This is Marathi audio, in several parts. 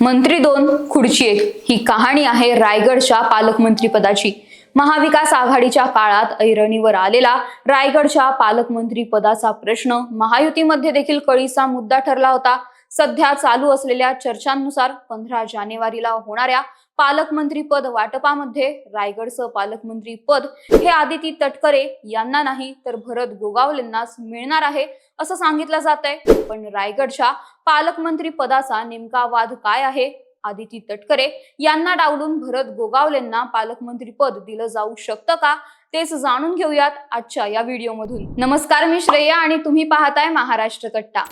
मंत्री दोन खुर्ची एक. ही कहाणी आहे रायगडच्या पालकमंत्री पदाची. महाविकास आघाडीच्या काळात ऐरणीवर आलेला रायगडच्या पालकमंत्री पदाचा प्रश्न महायुतीमध्ये देखील कळीचा मुद्दा ठरला होता. सध्या चालू असलेल्या चर्चांनुसार पंधरा जानेवारीला होणाऱ्या पालकमंत्री पद वाटपामध्ये रायगडचं पालकमंत्री पद हे आदिती तटकरे यांना नाही तर भरत गोगावलेंनाच मिळणार आहे असं सांगितलं जात आहे पण रायगडच्या पालकमंत्री पदाचा नेमका वाद काय आहे? आदिती तटकरे यांना डावलून भरत गोगावलेंना पालकमंत्री पद दिलं जाऊ शकतं का? तेच जाणून घेऊयात आजच्या या व्हिडिओमधून. नमस्कार मी श्रेया आणि तुम्ही पाहताय महाराष्ट्र कट्टा.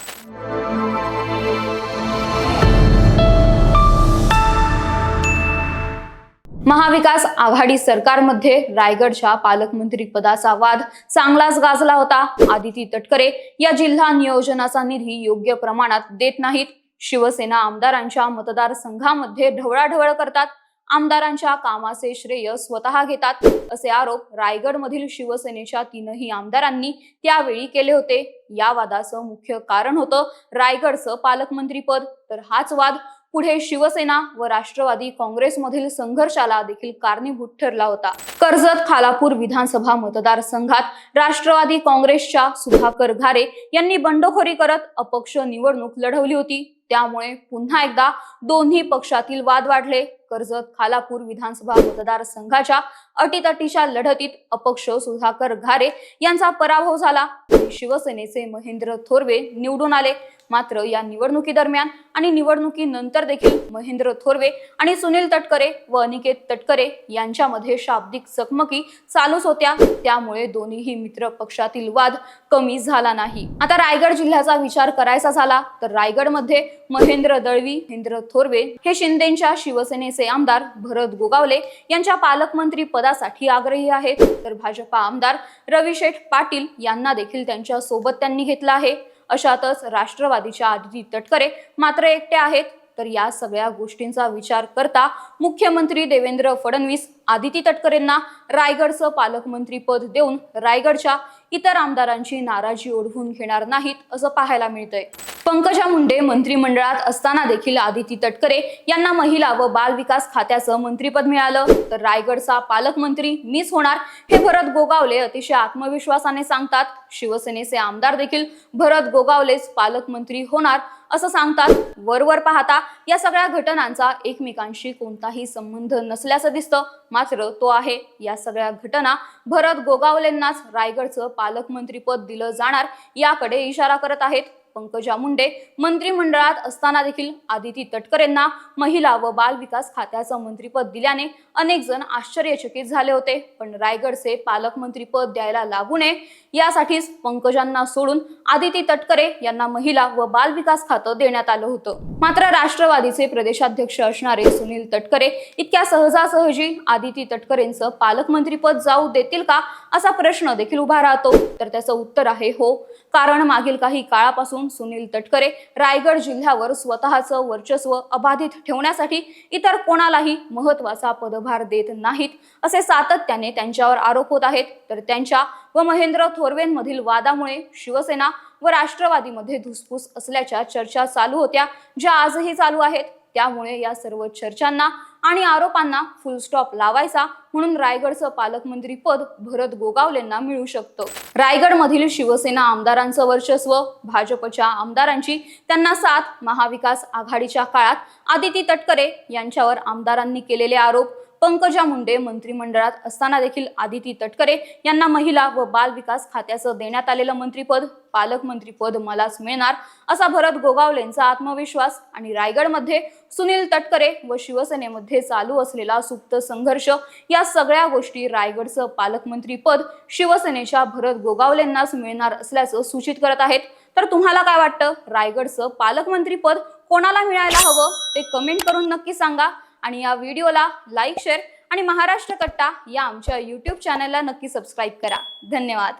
महाविकास आघाडी सरकारमध्ये रायगडच्या पालकमंत्री पदाचा वाद चांगलाच गाजला होता. आदिती तटकरे या जिल्हा नियोजनाचा निधी योग्य प्रमाणात देत नाहीत. शिवसेना आमदारांच्या मतदारसंघामध्ये ढवळाढवळ करतात. आमदारांच्या कामाचे श्रेय स्वतः घेतात असे आरोप रायगडमधील शिवसेनेच्या तीनही आमदारांनी त्यावेळी केले होते. या वादाचं मुख्य कारण होतं रायगडचं पालकमंत्रीपद. तर हाच वाद पुढे शिवसेना व राष्ट्रवादी काँग्रेसमधील संघर्षाला देखील कारणीभूत ठरला होता. कर्जत खालापूर विधानसभा मतदारसंघात राष्ट्रवादी काँग्रेसच्या सुधाकर घारे यांनी बंडखोरी करत अपक्ष निवडणूक लढवली होती. त्यामुळे पुन्हा एकदा दोन्ही पक्षातील वाद वाढले. कर्जत खालापूर विधानसभा मतदारसंघाच्या अटीतटीच्या लढतीत अपक्ष सुधाकर घारे यांचा पराभव झाला. शिवसेनेचे महेंद्र थोरवे निवडून आले. मात्र या निवडणुकीदरम्यान आणि निवडणुकीनंतर देखील महेंद्र थोरवे आणि सुनील तटकरे व अनिकेत तटकरे यांच्यामध्ये शाब्दिक चकमकी चालूच होत्या. त्यामुळे दोन्हीही मित्र पक्षातील वाद कमी झाला नाही. आता रायगड जिल्ह्याचा विचार करायचा झाला तर रायगडमध्ये महेंद्र दळवी महेंद्र थोरवे हे शिंदेच्या शिवसेनेचे आमदार भरत गोगावले यांच्या पालकमंत्री पदासाठी आग्रही आहेत. तर भाजपा आमदार रविशेठ पाटील यांना देखील त्यांच्यासोबत त्यांनी घेतलं आहे. अशातच राष्ट्रवादीच्या आदिती तटकरे मात्र एकटे आहेत. तर या सगळ्या गोष्टींचा विचार करता मुख्यमंत्री देवेंद्र फडणवीस आदिती तटकरेंना रायगडचं पालकमंत्री पद देऊन रायगडच्या इतर आमदारांची नाराजी ओढवून घेणार नाहीत असं पाहायला मिळतंय. पंकजा मुंडे मंत्रिमंडळात असताना देखील आदिती तटकरे यांना महिला व बाल विकास खात्याचं मंत्रीपद मिळालं. तर रायगडचा पालकमंत्री मीच होणार हे भरत गोगावले अतिशय आत्मविश्वासाने सांगतात. शिवसेनेचे आमदार देखील भरत गोगावलेच पालकमंत्री होणार असं सांगतात. वरवर पाहता या सगळ्या घटनांचा एकमेकांशी कोणताही संबंध नसल्याचं दिसतं. मात्र तो आहे. या सगळ्या घटना भरत गोगावलेंनाच रायगडचं पालकमंत्रीपद दिलं जाणार याकडे इशारा करत आहेत. पंकजा मुंडे मंत्रिमंडळात असताना देखील आदिती तटकरेंना महिला व बाल विकास खात्याचं मंत्रीपद दिल्याने अनेक जण आश्चर्यचकित झाले होते. पण रायगडचे पालकमंत्रीपद द्यायला लागू नये यासाठीच पंकजांना सोडून आदिती तटकरे यांना महिला व बाल विकास खातं देण्यात आलं होतं. मात्र राष्ट्रवादीचे प्रदेशाध्यक्ष असणारे सुनील तटकरे इतक्या सहजासहजी आदिती तटकरेंचं पालकमंत्रीपद जाऊ देतील का असा प्रश्न देखील उभा राहतो. तर त्याचं उत्तर आहे हो. कारण मागील काही काळापासून सुनील तटकरे रायगड जिल्ह्यावर स्वतःचं वर्चस्व अबाधित ठेवण्यासाठी इतर कोणालाही महत्त्वाचा पदभार देत नाहीत असे सातत्याने त्यांच्यावर आरोप होत आहेत. तर त्यांच्या व महेंद्र थोरवेंमधील वादामुळे शिवसेना व राष्ट्रवादीमध्ये धुसफूस असल्याच्या चर्चा चालू होत्या ज्या आजही चालू आहेत. त्यामुळे या सर्व चर्चांना आणि आरोपांना फुल स्टॉप लावायचा म्हणून रायगडचं पालकमंत्री पद भरत गोगावलेंना मिळू शकतं. रायगडमधील शिवसेना आमदारांचं वर्चस्व भाजपच्या आमदारांची त्यांना साथ महाविकास आघाडीच्या काळात आदिती तटकरे यांच्यावर आमदारांनी केलेले आरोप पंकजा मुंडे मंत्रिमंडळात असताना देखील आदिती तटकरे यांना महिला व बाल विकास खात्याचं देण्यात आलेलं मंत्रीपद पालकमंत्रीपद मलाच मिळणार असा भरत गोगावलेंचा आत्मविश्वास आणि रायगडमध्ये सुनील तटकरे व शिवसेनेमध्ये चालू असलेला सुप्त संघर्ष या सगळ्या गोष्टी रायगडचं पालकमंत्री पद शिवसेनेच्या भरत गोगावलेंनाच मिळणार असल्याचं सूचित करत आहेत. तर तुम्हाला काय वाटतं? रायगडचं पालकमंत्री पद कोणाला मिळायला हवं? ते कमेंट करून नक्की सांगा. आणि या व्हिडिओला लाईक शेअर आणि महाराष्ट्र कट्टा या आमच्या यूट्यूब चॅनलला नक्की सबस्क्राईब करा. धन्यवाद.